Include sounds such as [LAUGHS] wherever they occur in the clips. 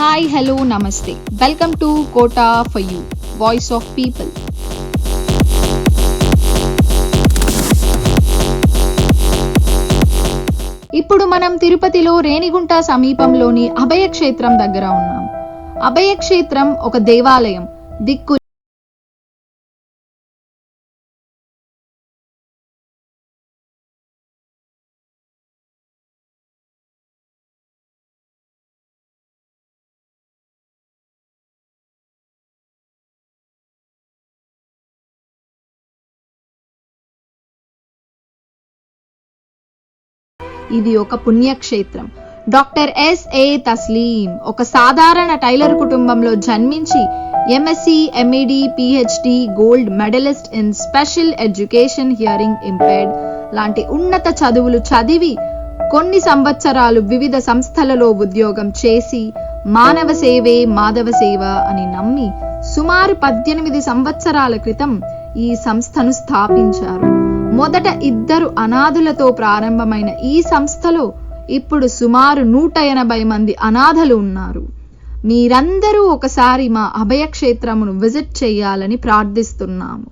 Hi hello నమస్తే welcome to Kota for you voice of people ఇప్పుడు మనం తిరుపతిలో రేణిగుంట సమీపంలోని అభయ క్షేత్రం దగ్గర ఉన్నాం. అభయ క్షేత్రం ఒక దేవాలయం దిక్కు ఇది ఒక పుణ్యక్షేత్రం. డాక్టర్ ఎస్ఏ తస్లీం ఒక సాధారణ టైలర్ కుటుంబంలో జన్మించి MSc MEd PhD gold medallist in special education hearing impaired. లాంటి ఉన్నత చదువులు చదివి కొన్ని సంవత్సరాలు వివిధ సంస్థలలో ఉద్యోగం చేసి మానవ సేవే మాధవ సేవ అని నమ్మి సుమారు పద్దెనిమిది సంవత్సరాల క్రితం ఈ సంస్థను స్థాపించారు. మొదట ఇద్దరు అనాథులతో ప్రారంభమైన ఈ సంస్థలో ఇప్పుడు సుమారు నూట ఎనభై మంది అనాథలు ఉన్నారు. మీరందరూ ఒకసారి మా అభయక్షేత్రమును విజిట్ చేయాలని ప్రార్థిస్తున్నాము.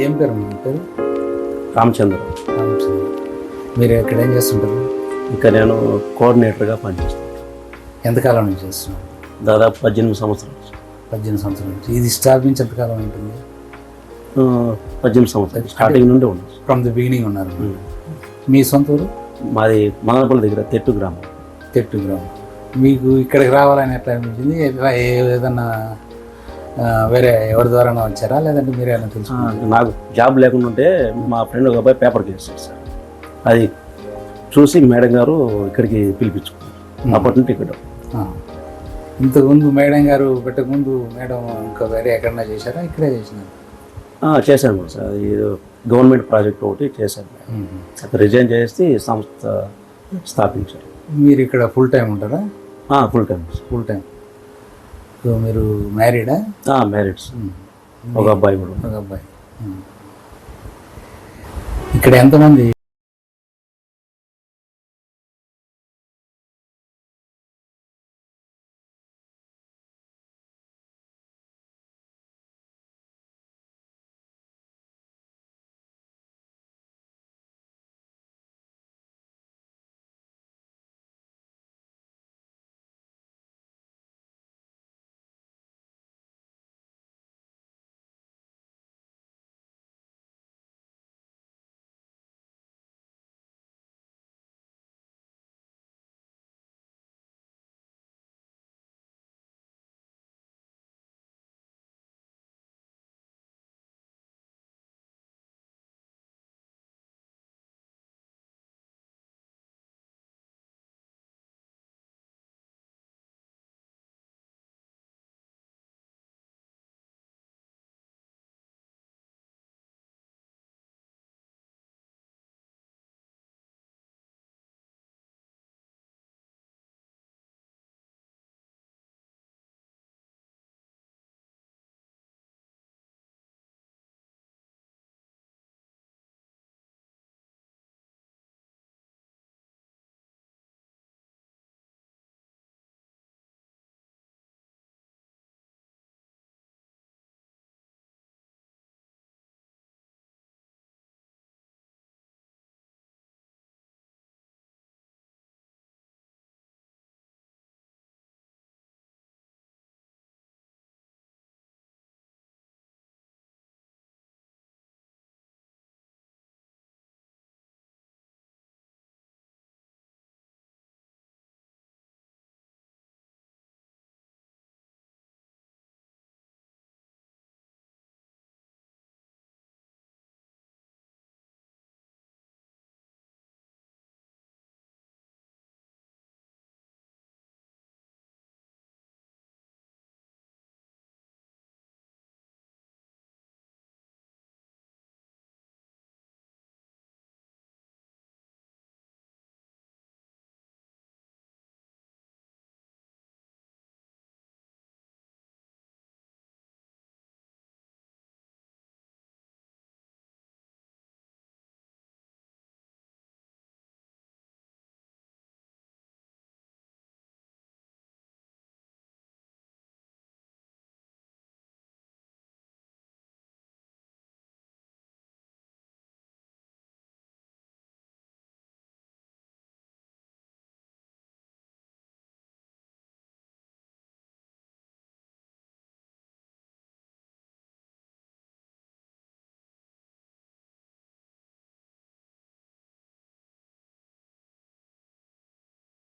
ఏం పేరు పేరు? రామచంద్ర. రామచంద్ర. మీరు ఇక్కడ ఏం చేస్తుంటారు? ఇంకా నేను కోఆర్డినేటర్గా పనిచేస్తాను ఎంతకాలం నుంచి చేస్తున్నారు? దాదాపు పద్దెనిమిది సంవత్సరాలు. పద్దెనిమిది సంవత్సరాల నుంచి. ఇది స్థాపించి ఎంతకాలం ఉంటుంది? పద్దెనిమిది సంవత్సరాలు. స్టార్టింగ్ నుండి ఉన్నాను ఫ్రమ్ ది బిగినింగ్ ఉన్నారు. మీ సొంత ఊరు? మాది మదనపల్లి దగ్గర తెట్టు గ్రామం. తెట్టు గ్రామం. మీకు ఇక్కడికి రావాలని ఎట్లా అనిపించింది? ఏదన్నా వేరే ఎవరి ద్వారా వచ్చారా? లేదంటే మీరే తెలుసుకున్నారా? నాకు జాబ్ లేకుండా ఉంటే మా ఫ్రెండ్ ఒక అబ్బాయి పేపర్ చేస్తాడు సార్. అది చూసి మేడం గారు ఇక్కడికి పిలిపించుకున్నారు. అప్పటి నుండి ఇక్కడ. ఇంతకుముందు మేడం గారు పెట్టకముందు మేడం ఇంకా వేరే ఎక్కడన్నా చేశారా? ఇక్కడే చేసినారు. ఆ, చేశాను సార్. ఏదో గవర్నమెంట్ ప్రాజెక్ట్ ఒకటి చేశాను అక్కడ రిజైన్ చేసి సంస్థ స్థాపించారు. మీరు ఇక్కడ ఫుల్ టైం ఉంటారా? Full time full time so మీరు మ్యారీడా మ్యారీడ్స్ ఒక అబ్బాయి కూడా ఒక అబ్బాయి. ఇక్కడ ఎంతమంది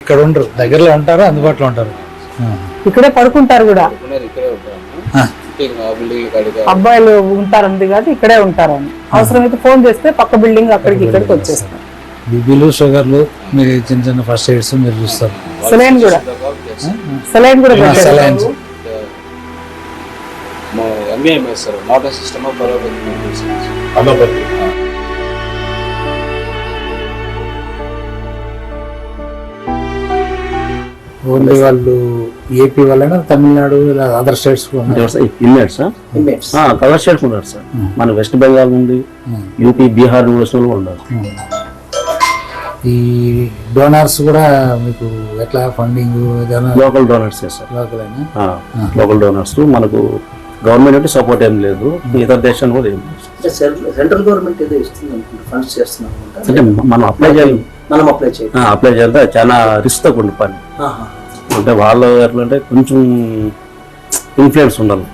ఇక్కడ ఉండరు. దగ్గరలో ఉంటారు అందుబాటులో ఉంటారు. ఇక్కడే పడుకుంటారు కూడా. అబ్బాయిలు ఉంటారు. అంది కాబట్టి ఇక్కడే ఉంటారు అని. అవసరమైతే ఫోన్ చేస్తే పక్క బిల్డింగ్ అక్కడికి ఇక్కడికి వచ్చేస్తారు. బీపీలు షుగర్లు మీరు చిన్న చిన్న ఫస్ట్ ఎయిడ్స్ మీరు చూస్తారు. సెలైన్ కూడా. సెలైన్ కూడా సార్ మోటార్ సిస్టమ్ బరోబర్ ఓన్లీ వాళ్ళు ఏపీ వాళ్ళైనా Tamil Nadu other states. Inmates colour states ఉన్నారు సార్. మన వెస్ట్ బెంగాల్ నుండి యూపీ బీహార్ నుండి వాళ్ళు ఉన్నారు. ఈ డోనార్స్ కూడా మీకు ఎట్లా ఫండింగ్ ఏదైనా లోకల్ డోనర్స్ సార్. లోకల్ అయినా లోకల్ డోనర్స్ మనకు గవర్నమెంట్ అంటే సపోర్ట్ ఏం లేదు. ఇతర దేశాన్ని కూడా ఏం లేదు. సెంట్రల్ సెంట్రల్ గవర్నమెంట్ ఏదో ఇస్తుంది ఫండ్స్ చేస్తున్నాం అంటే మనం అప్లై చేయాలి. మనం అప్లై చేయాలి. అప్లై చేయాలంటే చాలా రిస్క్ తక్కువ ఉండే పని. ఆహా. అంటే వాళ్ళు ఎట్లా అంటే కొంచెం ఇన్ఫ్లుయెన్స్ ఉండాలి.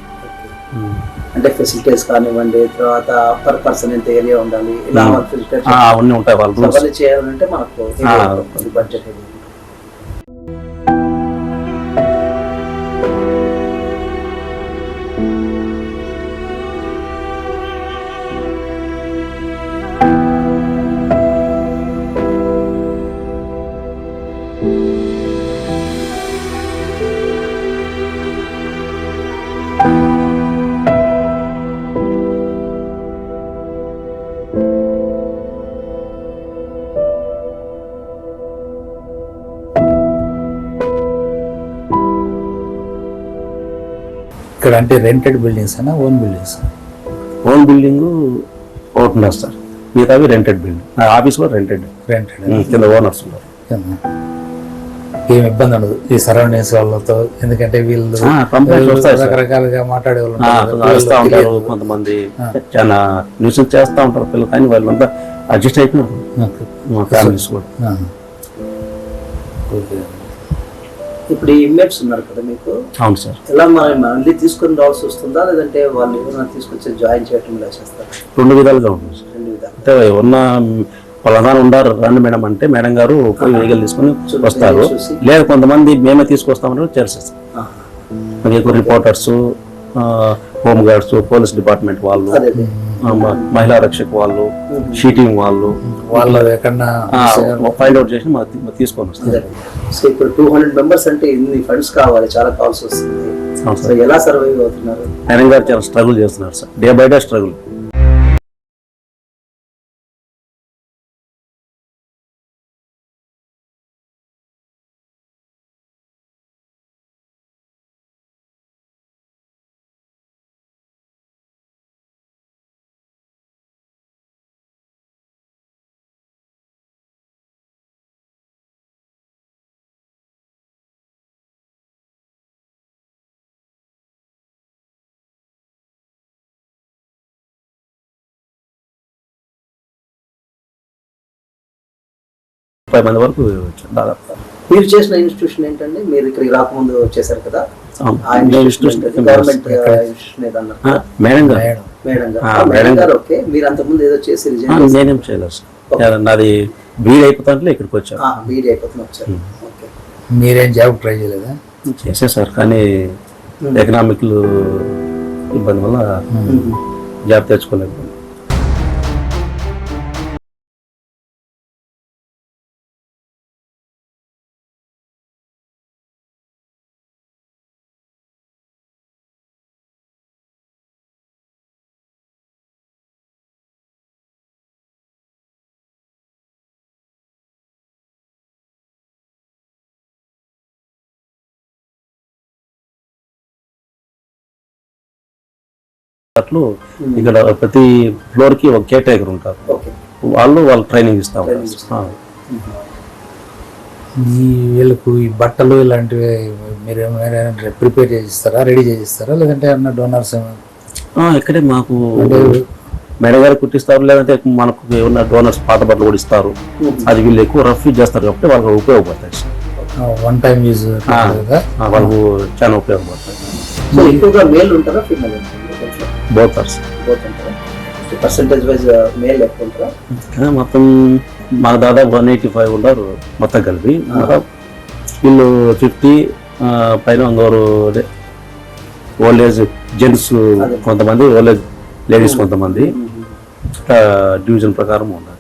అంటే ఫెసిలిటీస్ కానివ్వండి తర్వాత పర్ పర్సన్ ఎంత ఏరియా ఉండాలి ఇలా అవన్నీ ఉంటాయి వాళ్ళ చేయాలంటే మనకు ఆ. బడ్జెట్ అంటే రెంటెడ్ బిల్డింగ్స్ అయినా ఓన్ బిల్డింగ్స్ ఓన్ బిల్డింగ్ ఒకటి సార్. మిగతావి రెంటెడ్ బిల్డింగ్ నా ఆఫీస్ కూడా రెంటెడ్ రెంటెడ్ కింద ఓనర్స్ ఉన్నారు. ఏం ఇబ్బంది ఉండదు. ఈ సరౌండింగ్స్ వాళ్ళతో ఎందుకంటే వీళ్ళు. రకరకాలుగా మాట్లాడే వాళ్ళు. కొంతమంది. చాలా న్యూసెన్స్ చేస్తూ ఉంటారు పిల్లలు కానీ వాళ్ళంతా అడ్జస్ట్ అయిపోయినారు. మా ఫ్యామిలీస్ కూడా. ఇప్పుడు ఈ ఇన్మేట్స్ ఉన్నారు కదా మీకు? అవును సార్. ఎలా మనం మళ్ళీ తీసుకొని రావాల్సి వస్తుందా? లేదంటే వాళ్ళు ఎవరైనా తీసుకొచ్చి జాయిన్ చేయటం ఇలా చేస్తారు? రెండు విధాలుగా ఉంటుంది సార్. రెండు విధాలు. అంటే ఉన్న వాళ్ళందరూ ఉండారు రండి మేడం అంటే మేడం గారు పోయి వెహికల్ తీసుకొని వస్తారు. లేదు కొంతమంది మేమే తీసుకొస్తామని చేసేస్తాం reporters home guards police department వాళ్ళు. మహిళా రక్షక్ వాళ్ళు షీటింగ్ వాళ్ళు. వాళ్ళు ఎక్కడన్నా ఫైండ్ అవుట్ చేసి మాకు తీసుకొని వస్తారు. అదే. సో ఇప్పుడు టూ హండ్రెడ్ మెంబర్స్ అంటే ఇన్ని ఫండ్స్ కావాలి చాలా కావాల్సి వస్తుంది ఎలా సర్వైవ్ అవుతున్నారు? మేడం గారు చాలా స్ట్రగుల్ చేస్తున్నారు sir. Day by day struggle ముప్పై మంది వరకు దాదాపు మీరు చేసిన ఇన్స్టిట్యూషన్ ఏంటంటే మీరు ఇక్కడికి రాకముందు చేశారు కదా? అవును. ఆ ఇన్స్టిట్యూషన్ గవర్నమెంట్ ఇన్స్టిట్యూషన్ ఏదన్నా? ఆ, మేడం గారు మేడం. మేడం గారు ఓకే. మీరు అంతకుముందు ఏదో చేసి నేనేం చేయలేదు సార్. నాది బీడ్ అయిపోతుంటే ఇక్కడికి వచ్చాను బీడీ మీరేం జాబ్ ట్రై చేయలేదా? చేసే సార్. కానీ ఎకనామిక్ ఇబ్బంది వల్ల జాబ్ తెచ్చుకోలేదు. అట్లు ఇక్కడ ప్రతి ఫ్లోర్కి ఒక కేర్ టేకర్ ఉంటారు వాళ్ళు వాళ్ళు ట్రైనింగ్ ఇస్తా ఉంటారు. ఈ వీళ్ళకు ఈ బట్టలు ఇలాంటివి మీరు ఏమైనా ప్రిపేర్ చేసిస్తారా? రెడీ చేసిస్తారా? లేదంటే ఏమన్నా డోనర్స్ ఆ, ఇక్కడే మాకు మేడం గారు కుట్టిస్తారు లేదంటే మనకు ఏమన్నా డోనర్స్ పాత బట్టలు కూడా ఇస్తారు. అది వీళ్ళు ఎక్కువ రఫ్ యూజ్ చేస్తారు కాబట్టి వాళ్ళకి ఉపయోగపడతాయి. వన్ టైం యూజ్ వాళ్ళకు చాలా ఉపయోగపడతాయి. సో ఎక్కువగా మేల్ ఉంటారా ఫీమేల్ బోత్ ఉంటారా పర్సంటేజ్ వైజ్ మేల్ ఎక్కువ ఉంటారా మొత్తం మాకు దాదాపు వన్ ఎయిటీ ఫైవ్ ఉన్నారు మొత్తం కలిపి. వీళ్ళు ఫిఫ్టీ పైన వందరు అదే ఓల్డ్ ఏజ్ జెంట్స్ కొంతమంది ఓల్డ్ ఏజ్ లేడీస్ కొంతమంది. డివిజన్ ప్రకారం ఉన్నారు.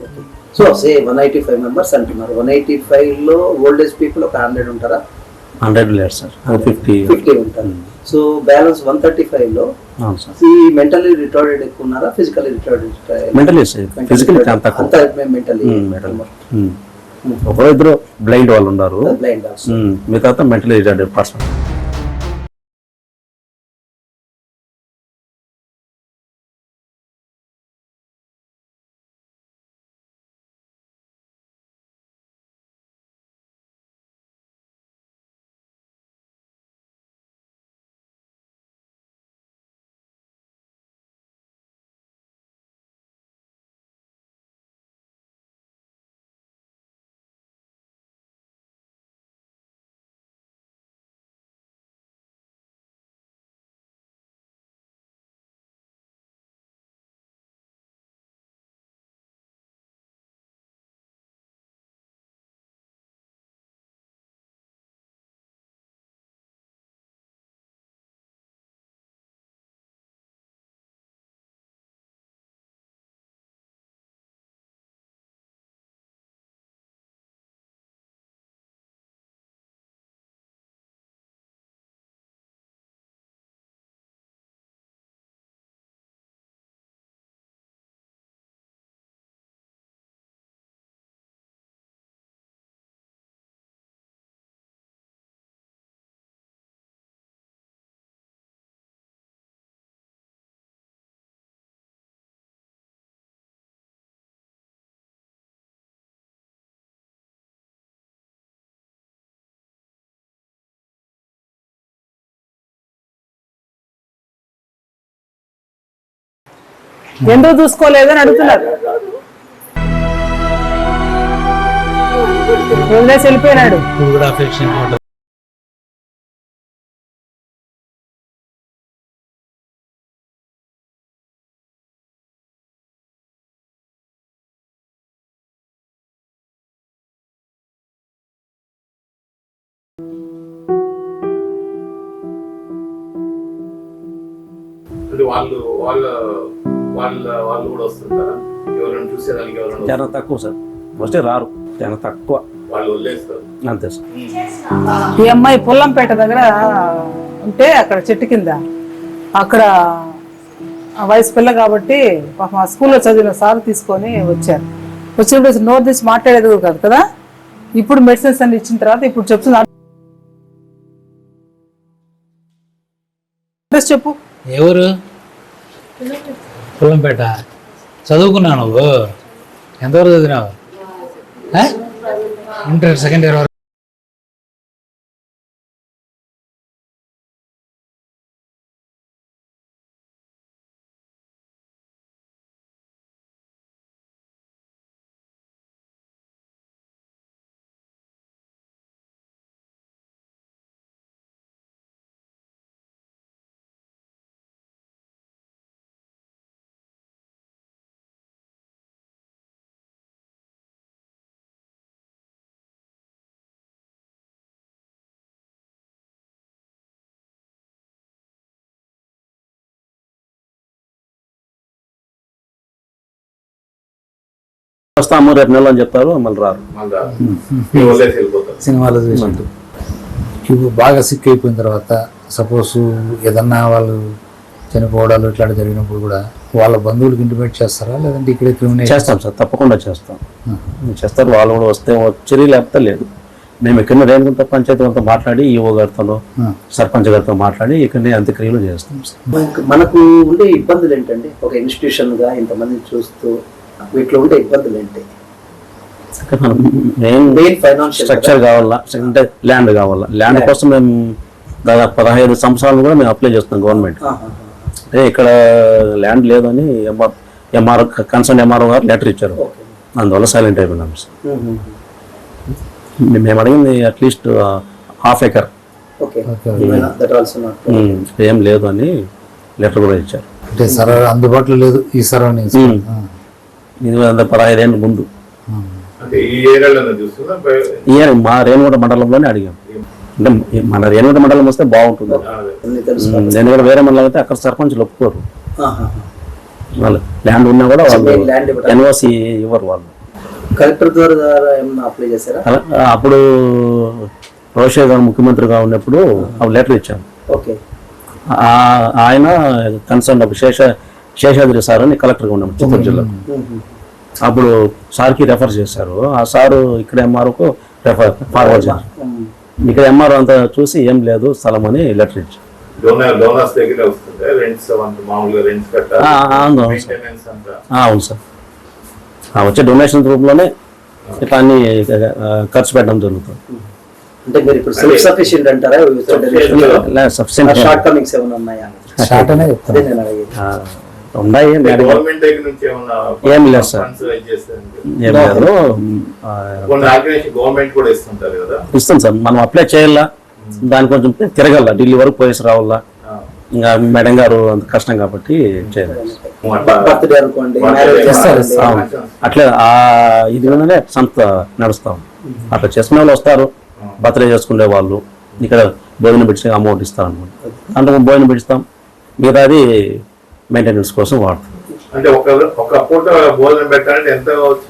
So say one eighty five members అంటున్నారు. వన్ ఎయిటీ ఫైవ్లో ఓల్డ్ ఏజ్ పీపుల్ ఒక హండ్రెడ్ ఉంటారా? హండ్రెడ్ లేరు సార్. ఫిఫ్టీ. ఫిఫ్టీ ఉంటారు. సో బ్యాలెన్స్ వన్ థర్టీ ఫైవ్లో ఈ మెంటలీ రిటార్డెడ్ ఎక్కువ ఉన్నారా ఫిజికలీ రిటార్డెడ్ మెంటలీ ఫిజికలీ అంతా మెంటలీ ఒకరో ఇద్దరు బ్లైండ్ వాళ్ళు ఉన్నారు బ్లైండ్ ఉమ్, మిగతా మెంటలీ రిటార్డెడ్ పర్సన్ ఎందుకు చూసుకోలేదని అడుగుతున్నారు. వదిలేసి వెళ్ళిపోయినాడు. వాళ్ళు వాళ్ళ వాళ్ళ వాళ్ళు కూడా వస్తుంటారా? ఎవరైనా చూసేదానికి ఎవరైనా చాలా తక్కువ సార్. వస్తే రారు. చాలా తక్కువ. వాళ్ళు వదిలేస్తారు. అంతే సార్. ఈ అమ్మాయి పుల్లంపేట దగ్గర ఉంటే అక్కడ చెట్టు కింద అక్కడ ఆ వయసు పిల్ల కాబట్టి పాపం ఆ స్కూల్లో చదివిన సార్ తీసుకొని వచ్చారు. వచ్చినప్పుడు నోరు తీసి మాట్లాడేది కూడా కాదు కదా? ఇప్పుడు మెడిసిన్స్ అన్ని ఇచ్చిన తర్వాత ఇప్పుడు చెప్తుంది అడ్రస్ చెప్పు. ఎవరు? పుల్లంపేట చదువుకున్నావు నువ్వు? ఎంతవరకు చదివినావు? ఇంటర్ సెకండ్ ఇయర్ వరకు వస్తాము రేపు నెల అని చెప్తారు మళ్ళీ రారు. సినిమాలో చూసినట్టు ఇప్పుడు బాగా సిక్ అయిపోయిన తర్వాత సపోజ్ ఏదన్నా వాళ్ళు చనిపోవడాలు ఇట్లాంటి జరిగినప్పుడు కూడా వాళ్ళ బంధువులకు ఇంటిమేట్ చేస్తారా? లేదంటే ఇక్కడే క్రిమినేట్ చేస్తాం సార్ తప్పకుండా చేస్తాం. చేస్తారు. వాళ్ళు కూడా వస్తే వచ్చి లేకపోతే లేదు. మేము ఇక్కడ రేణుగుంట పంచాయతీ వాళ్ళతో మాట్లాడి ఈఓ గారితో సర్పంచ్ గారితో మాట్లాడి ఇక్కడనే అంత్యక్రియలు చేస్తాం సార్. మనకు- మనకు ఉండే ఇబ్బందులు ఏంటండి? ఒక ఇన్స్టిట్యూషన్గా ఇంతమందిని చూస్తూ వీటిలో ఉండే ఇబ్బందులు ఏంటి? స్ట్రక్చర్ కావాలా? అంటే ల్యాండ్ కావాలా? ల్యాండ్ కోసం మేము దాదాపు పదహైదు సంవత్సరాలు కూడా మేము అప్లై చేస్తున్నాం గవర్నమెంట్ అంటే ఇక్కడ ల్యాండ్ లేదని ఎంఆర్ ఎంఆర్ కన్సర్న్ ఎంఆర్ఓ గారు లెటర్ ఇచ్చారు. అందువల్ల సైలెంట్ అయిపోయినాం. సార్ మేము అడిగింది at least half acre okay. That also not ఏం లేదు అని లెటర్ కూడా ఇచ్చారు. అంటే సర అందుబాటులో లేదు ఈ సరౌండింగ్స్. ఇది అంత పదహైదు ఏళ్ళ ముందు ఇయర్ మా రేణుగుంట మండలంలోనే అడిగాం. అంటే మన రేణుగుంట మండలం వస్తే బాగుంటుంది. ఉమ్, ఎందుకంటే వేరే మండలం అయితే అక్కడ సర్పంచ్లు ఒప్పుకోరు. వాళ్ళు ల్యాండ్ ఉన్నా కూడా వాళ్ళు ఎన్ఓసి ఇవ్వరు వాళ్ళు. కలెక్టర్ ద్వారా అప్లై చేశారా? అలా- అప్పుడు రోషయ్య గారు ముఖ్యమంత్రిగా ఉన్నప్పుడు లెటర్ ఇచ్చాను ఓకే. ఆ- ఆయన కన్సర్న్ ఒక శేష శేషాద్రి సార్ అని కలెక్టర్గా ఉన్నాం చిత్తూరు జిల్లాలో మ్మ్. అప్పుడు సార్కి రెఫర్ చేశారు. ఆ సారు ఇక్కడ ఎంఆర్ఓకు రెఫర్ ఫార్వర్డ్ చేశారు. ఇక్కడ ఎంఆర్ఓ అంతా చూసి ఏం లేదు స్థలం అని లెటర్ ఇచ్చారు. అవును, సార్. వచ్చే డొనేషన్ రూపంలోనే ఇట్లా అన్ని ఖర్చు పెట్టడం జరుగుతుంది. అంటే మీరు ఇప్పుడు సెల్ఫ్ సఫిషియెంట్ అంటారా? షార్ట్ కమింగ్స్ ఏమైనా ఉన్నాయా? ఉన్నాయి ఏం లేదు. గవర్నమెంట్ దగ్గర నుంచి ఏమన్నా ఏం లేదు సార్. ఏం లేదు. ఆ, కొన్ని ఆర్గనైజేషన్ గవర్నమెంట్ కూడా ఇస్తుంటారు కదా? ఇస్తాం సార్. మనం అప్లై చేయాలా? దాని కొంచెం తిరగల ఢిల్లీ వరకు పోయేసి రావాలా. ఇంకా మేడం గారు అంత కష్టం కాబట్టి అవును. అట్లే ఆ ఇది మీదనే సంస్థ నడుస్తాం అట్లా చేసుకునే వాళ్ళు వస్తారు. బర్త్డే చేసుకునే వాళ్ళు. ఇక్కడ భోజనం పెట్టి అమౌంట్ ఇస్తారు అనమాట అందుకు భోజనం పెట్టిస్తాం. మిగతాది మెయింటెనెన్స్ కోసం వాడతాం. అంటే ఒక ఒక పూట భోజనం పెట్టాలంటే ఎంత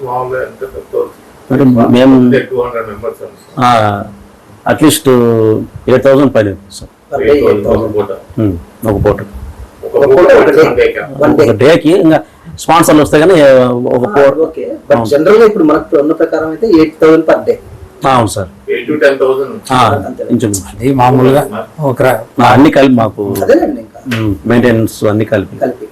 మామూలుగా ఎంత అంటే మేము two hundred members at least eight thousand పైన అవుతుంది సార్. Per day 8,000. ఒక పూట. ఒక డేకి ఇంకా స్పాన్సర్లు వస్తే కానీ ఒక పూట. ఓకే. బట్ జనరల్గా ఇప్పుడు మనకు ఉన్న ప్రకారం అయితే ఎయిట్ థౌసండ్ పర్ డే అవును సార్. ఎయిట్ టు టెన్ అది మామూలుగా ఒక అన్ని కలిపి మాకు అదేనండి మెయింటెనెన్స్ అన్ని కలిపి. కలిపి.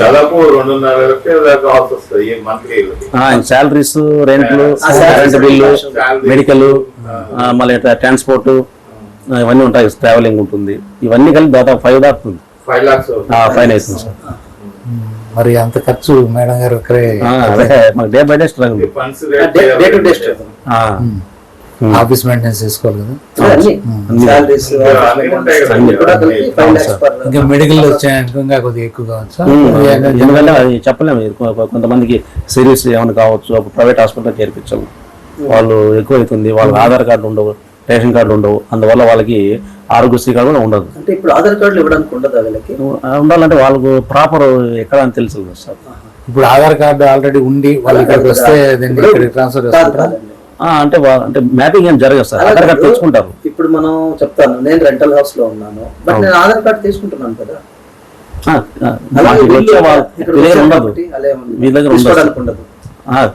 దాదాపు రెండున్నర లక్షల దాకా మంత్లీ శాలరీస్ రెంట్లు కరెంట్ బిల్లు. మెడికల్ మళ్ళీ ట్రాన్స్పోర్ట్ ఇవన్నీ ఉంటాయి ట్రావెలింగ్ ఉంటుంది. ఇవన్నీ కలిపి దాదాపు ఫైవ్ దాటుతుంది ఫైవ్ లాక్స్ ఫైన్ సార్ మరి అంత ఖర్చు మేడం గారు ఒకరే day by day struggle day to day office maintenance చేసుకోవాలి కదా. పర్ ఇంకా మెడికల్ వచ్చాయనుకో ఇంకా కొద్దిగా ఎక్కువ కావచ్చు ఎందుకంటే అది చెప్పలేము. కొంతమందికి సిరీస్ ఏమైనా కావచ్చు అప్పుడు ప్రైవేట్ హాస్పిటల్ చేర్పించాము. వాళ్ళు ఎక్కువ అవుతుంది వాళ్ళకి ఆధార్ కార్డు ఉండవు రేషన్ కార్డు ఉండవు. అందువల్ల వాళ్ళకి ఆరోగ్యశ్రీ కార్డు కూడా ఉండదు. అంటే ఇప్పుడు ఆధార్ కార్డులు ఇవ్వడానికి ఉండదు వీళ్ళకి? ఉండాలంటే వాళ్ళకు ప్రాపర్ ఎక్కడ అని తెలుసు సార్. ఇప్పుడు ఆధార్ కార్డు ఆల్రెడీ ఉండి వాళ్ళు ఇక్కడికి వస్తే ట్రాన్స్ఫర్ ఆ, అంటే అంటే మ్యాపింగ్ ఏం జరగదు సార్. ఆధార్ కార్డు. తెచ్చుకుంటారు. ఇప్పుడు మనం చెప్తాను. నేను రెంటల్ హౌస్లో ఉన్నాను. బట్ నేను ఆధార్ కార్డు తీసుకుంటున్నాను కదా. ఉండదు. మీ దగ్గర ఉండదు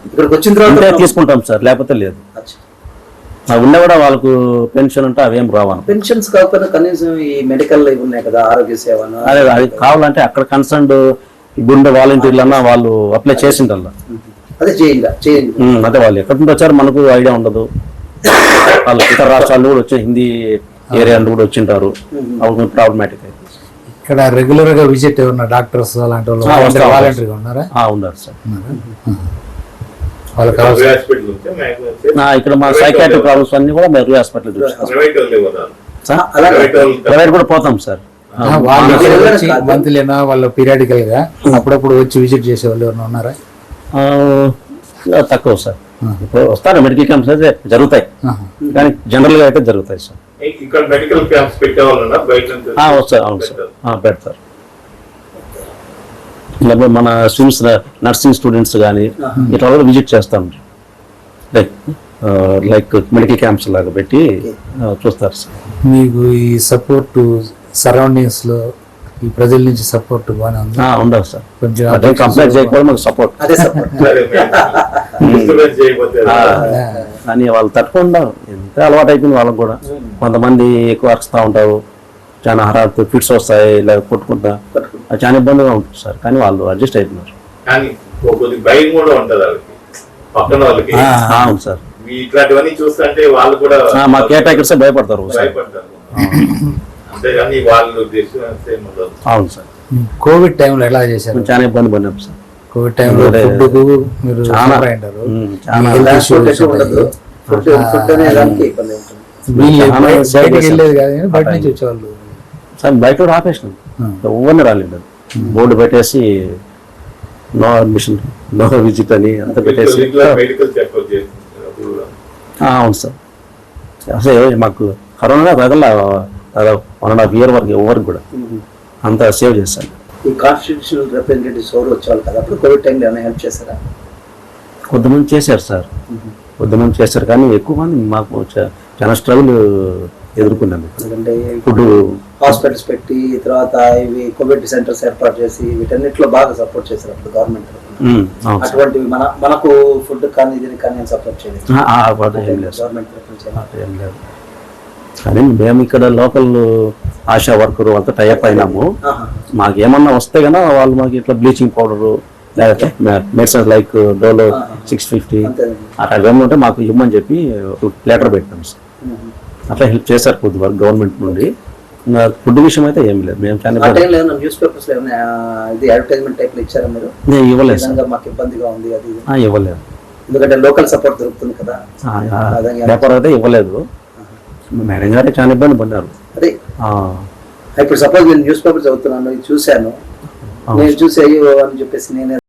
ఇక్కడికి వచ్చిన తర్వాత తీసుకుంటాం సార్. లేకపోతే లేదు. ఉన్నా కూడా వాళ్ళకు పెన్షన్ ఉంటే అవేం రావను పెన్షన్స్ కాకపోయినా కనీసం ఈ మెడికల్ ఉన్నాయి కదా ఆరోగ్య సేవను? అదే అది కావాలంటే అక్కడ కన్సర్న్డ్ గుండె వాలంటీర్లు అన్నా వాళ్ళు అప్లై చేసిండల్లా. అదే చేయండి చేయండి. అదే వాళ్ళు ఎక్కడి నుండి వచ్చారో మనకు ఐడియా ఉండదు. వాళ్ళు ఇతర రాష్ట్రాలు కూడా వచ్చి హిందీ ఏరియా నుండి కూడా వచ్చింటారు. అవి ప్రాబ్లమాటిక్ ఇక్కడ రెగ్యులర్గా విజిట్ ఎవరన్నా డాక్టర్స్ అలాంటి వాళ్ళు. వాలంటీర్గా ఉన్నారా? ఆ, ఉన్నారు సార్. ఇక్కడ మా సైకాట్రిక్ ప్రాబ్లమ్స్ అన్ని కూడా మెరుగు హాస్పిటల్ చూస్తాం. ప్రైవేట్ కూడా పోతాం సార్. వాళ్ళు. మంత్లీనా వాళ్ళు పీరియాడికల్గా అప్పుడప్పుడు వచ్చి విజిట్ చేసే వాళ్ళు ఎవరైనా ఉన్నారా? తక్కువ సార్. ఇప్పుడు వస్తారు మెడికల్ క్యాంప్స్ అయితే జరుగుతాయి. కానీ జనరల్గా అయితే జరుగుతాయి సార్. ఇక్కడ మెడికల్ క్యాంప్స్ వస్తారు అవును సార్. ఆ, పెడతారు. లేకపోతే మన స్విమ్స్ నర్సింగ్ స్టూడెంట్స్ కానీ ఇట్లా కూడా విజిట్ చేస్తాం. లైక్ లైక్ మెడికల్ క్యాంప్స్ లాగా పెట్టి చూస్తారు సార్. మీకు ఈ సపోర్ట్ సరౌండింగ్స్లో ఈ ప్రజల నుంచి సపోర్ట్ బాగానే ఉంది. ఆ, ఉండదు సార్. కొంచెం కంప్లైంట్ చేయకపోతే మాకు సపోర్ట్ అదే [LAUGHS] కానీ వాళ్ళు తట్టుకుండా ఎంత అలవాటు అయిపోయింది వాళ్ళకి కూడా. కొంతమంది ఎక్కువ అరుస్తూ ఉంటారు. చాలా హరాత్ ఫిట్స్ వస్తాయి లేక కొట్టుకుంటా. అది చాలా ఇబ్బందిగా ఉంటుంది సార్. కానీ వాళ్ళు అడ్జస్ట్ అయిపోయినారు. కానీ ఒక కొద్ది భయం కూడా ఉంటది వాళ్ళకి. పక్కన వాళ్ళకి. ఆ, ఆ, అవును సార్. ఈ ఇట్లాంటివన్నీ చూస్తుంటే వాళ్ళు కూడా ఆ, మా కేర్ టేకర్సే భయపడతారు. భయపడతారు. వాళ్ళు అవును సార్. కోవిడ్ టైంలో ఎలా చేశారు? చాలా ఇబ్బంది పడినాం సార్. కోవిడ్ టైంలో అదే. ఫుడ్ మీరు చాలా. బయటికి కానీ బయట నుంచి. వచ్చేవాళ్ళు. సార్ బయట కూడా ఆపేసినాం. ఎవరిని రాలేదు. బోర్డు పెట్టేసి నో అడ్మిషన్ నో విజిట్ అని అంత పెట్టేసి. అవును సార్. అసలు మాకు కరోనా తగల వన్ అండ్ హాఫ్ ఇయర్ వరకు ఎవరికి కూడా. అంత సేవ్ చేశాను. ఈ కాన్స్టిట్యూషనల్ రిప్రజెంటేటివ్స్ ఎవరు వచ్చేవాళ్ళు కదా? అప్పుడు కోవిడ్ టైంలో ఏమైనా హెల్ప్ చేశారా? కొద్దిమంది చేశారు సార్. కొద్దిమంది చేశారు కానీ ఎక్కువ మంది మాకు చాలా స్ట్రగుల్ ఎదుర్కొన్నాను. ఎందుకంటే ఇప్పుడు హాస్పిటల్స్ పెట్టి తర్వాత ఇవి కోవిడ్ సెంటర్స్ ఏర్పాటు చేసి వీటన్నిటిలో బాగా సపోర్ట్ చేశారు అప్పుడు గవర్నమెంట్ అటువంటివి మన మనకు ఫుడ్ కానీ దీనికి కానీ సపోర్ట్ చేయలేదు. వాటి ఏం లేదు గవర్నమెంట్ కానీ మేము ఇక్కడ లోకల్ ఆశా వర్కర్ అంతా టైప్ అయినాము. ఆహా. మాకు ఏమన్నా వస్తే కన్నా వాళ్ళు మాకు ఇట్లా బ్లీచింగ్ పౌడర్ లేకపోతే medicines like Dolo six fifty. అట్లా ఉంటే మాకు ఇవ్వమని చెప్పి లెటర్ పెట్టాం సార్. అట్లా హెల్ప్ చేశారు కొద్ది వరకు గవర్నమెంట్ నుండి. ఫుడ్ విషయం అయితే ఏం లేదు. మేము న్యూస్ పేపర్స్ ఇది అడ్వర్టైజ్మెంట్ టైప్లో ఇచ్చారా మీరు? ఇవ్వలేదు మాకు ఇబ్బందిగా ఉంది అది ఇవ్వలేదు. ఎందుకంటే లోకల్ సపోర్ట్ దొరుకుతుంది కదా. అదే. పేపర్ అయితే ఇవ్వలేదు. మేడం గారు చాలా ఇబ్బంది పడ్డారు. అదే. ఇప్పుడు సపోజ్ నేను న్యూస్ పేపర్ చదువుతున్నాను చూశాను. నేను చూసి అయ్యో అని చెప్పేసి నేను